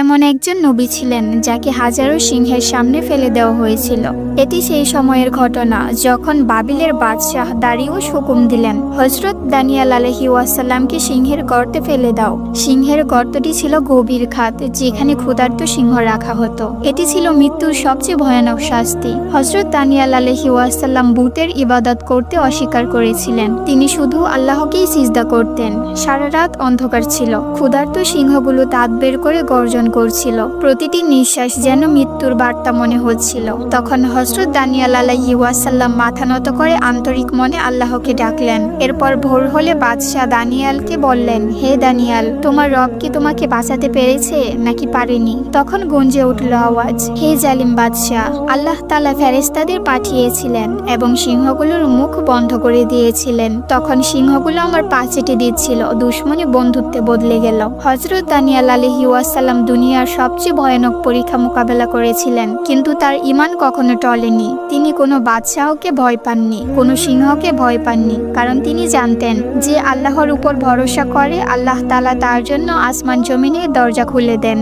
এমন একজন নবী ছিলেন যাকে হাজারো সিংহের সামনে ফেলে দেওয়া হয়েছিল। এটি সেই সময়ের ঘটনা যখন বাবিলের বাদশাহ দারিউস হুকুম দিলেন হজরত দানিয়াল আলহি ওয়াসাল্লামকে সিংহের গর্তে ফেলে দাও। সিংহের গর্তটি ছিল গভীর খাত যেখানে ক্ষুধার্ত সিংহ রাখা হতো। এটি ছিল মৃত্যুর সবচেয়ে ভয়ানক শাস্তি। হজরত দানিয়াল আলহি ওয়াসাল্লাম ভূতের ইবাদত করতে অস্বীকার করেছিলেন। তিনি শুধু আল্লাহকেই সিজদা করতেন। সারা রাত অন্ধকার ছিল। ক্ষুধার্ত সিংহগুলো দাঁত বের করে গর্জন করছিল। প্রতিটি নিঃশ্বাস যেন মৃত্যুর বার্তা মনে হচ্ছিল। তখন হজরত দানিয়াল আলাহি ওয়াসাল্লাম মাথা নত করে আন্তরিক মনে আল্লাহকে ডাকলেন। এরপর ভোর হলে বাদশাহ দানিয়ালকে বললেন, হে দানিয়াল, তোমার রব কি তোমাকে বাঁচাতে পেরেছে নাকি পারেনি? তখন গঞ্জে উঠল আওয়াজ, হে জালিম বাদশাহ, আল্লাহ তালা ফেরেস্তাদের পাঠিয়েছিলেন এবং সিংহগুলোর মুখ বন্ধ করে দিয়েছিলেন। তখন সিংহগুলো আমার পা চেটে দিচ্ছিল, দুশ্মনী বন্ধুত্বে বদলে গেল। হজরত দানিয়াল আলহি ওয়াসাল্লাম দুনিয়ার সবচেয়ে ভয়ানক পরীক্ষা মোকাবেলা করেছিলেন, কিন্তু তার ইমান কখনো টলেনি। তিনি কোনো বাদশাহকে ভয় পাননি, কোনো সিংহকে ভয় পাননি, কারণ তিনি জানতেন যে আল্লাহর উপর ভরসা করে আল্লাহ তালা তার জন্য আসমান জমিনের দরজা খুলে দেন।